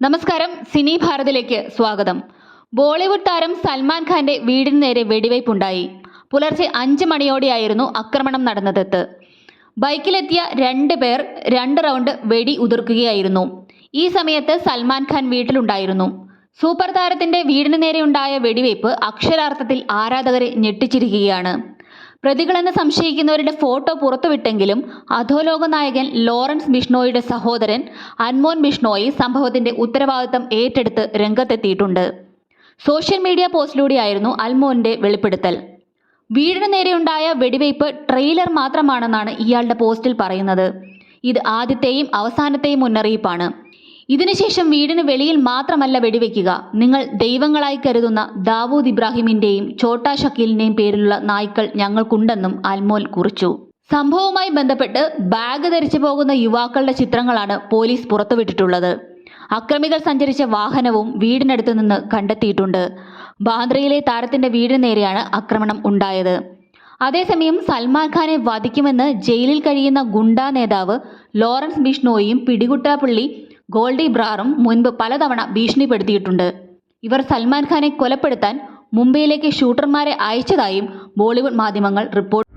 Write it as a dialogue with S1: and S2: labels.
S1: നമസ്കാരം സിനി ഭാരതിലേക്ക് സ്വാഗതം. ബോളിവുഡ് താരം സൽമാൻ ഖാന്റെ വീടിന് നേരെ വെടിവയ്പുണ്ടായി. പുലർച്ചെ അഞ്ച് മണിയോടെയായിരുന്നു ആക്രമണം നടന്നതെത്ത്. ബൈക്കിലെത്തിയ രണ്ട് പേർ രണ്ട് റൗണ്ട് വെടി ഉതിർക്കുകയായിരുന്നു. ഈ സമയത്ത് സൽമാൻ ഖാൻ വീട്ടിലുണ്ടായിരുന്നു. സൂപ്പർ താരത്തിന്റെ വീടിന് നേരെയുണ്ടായ വെടിവയ്പ് അക്ഷരാർത്ഥത്തിൽ ആരാധകരെ ഞെട്ടിച്ചിരിക്കുകയാണ്. പ്രതികളെന്ന് സംശയിക്കുന്നവരുടെ ഫോട്ടോ പുറത്തുവിട്ടെങ്കിലും അധോലോക നായകൻ ലോറൻസ് ബിഷ്ണോയുടെ സഹോദരൻ അൻമോൻ ബിഷ്ണോയി സംഭവത്തിന്റെ ഉത്തരവാദിത്തം ഏറ്റെടുത്ത് രംഗത്തെത്തിയിട്ടുണ്ട്. സോഷ്യൽ മീഡിയ പോസ്റ്റിലൂടെയായിരുന്നു അൽമോന്റെ വെളിപ്പെടുത്തൽ. വീടിന് നേരെയുണ്ടായ വെടിവയ്പ് ട്രെയിലർ മാത്രമാണെന്നാണ് ഇയാളുടെ പോസ്റ്റിൽ പറയുന്നത്. ഇത് ആദ്യത്തെയും അവസാനത്തെയും മുന്നറിയിപ്പാണ്. ഇതിനുശേഷം വീടിന് വെളിയിൽ മാത്രമല്ല വെടിവെക്കുക. നിങ്ങൾ ദൈവങ്ങളായി കരുതുന്ന ദാവൂദ് ഇബ്രാഹിമിന്റെയും ഛോട്ടാ ഷക്കീലിന്റെയും പേരിലുള്ള നായ്ക്കൾ ഞങ്ങൾക്കുണ്ടെന്നും അൽമോൽ കുറിച്ചു. സംഭവവുമായി ബന്ധപ്പെട്ട് ബാഗ് ധരിച്ചു പോകുന്ന യുവാക്കളുടെ ചിത്രങ്ങളാണ് പോലീസ് പുറത്തുവിട്ടിട്ടുള്ളത്. അക്രമികൾ സഞ്ചരിച്ച വാഹനവും വീടിനടുത്തു നിന്ന് കണ്ടെത്തിയിട്ടുണ്ട്. ബാന്ദ്രയിലെ താരത്തിന്റെ വീടിന് നേരെയാണ് ആക്രമണം ഉണ്ടായത്. അതേസമയം സൽമാൻ ഖാനെ വധിക്കുമെന്ന് ജയിലിൽ കഴിയുന്ന ഗുണ്ടാ നേതാവ് ലോറൻസ് ബിഷ്ണോയും പിടികുട്ടാപ്പള്ളി ഗോൾഡി ബ്രാറും മുൻപ് പലതവണ ഭീഷണിപ്പെടുത്തിയിട്ടുണ്ട്. ഇവർ സൽമാൻ ഖാനെ കൊലപ്പെടുത്താൻ മുംബൈയിലേക്ക് ഷൂട്ടർമാരെ അയച്ചതായും ബോളിവുഡ് മാധ്യമങ്ങൾ റിപ്പോർട്ട്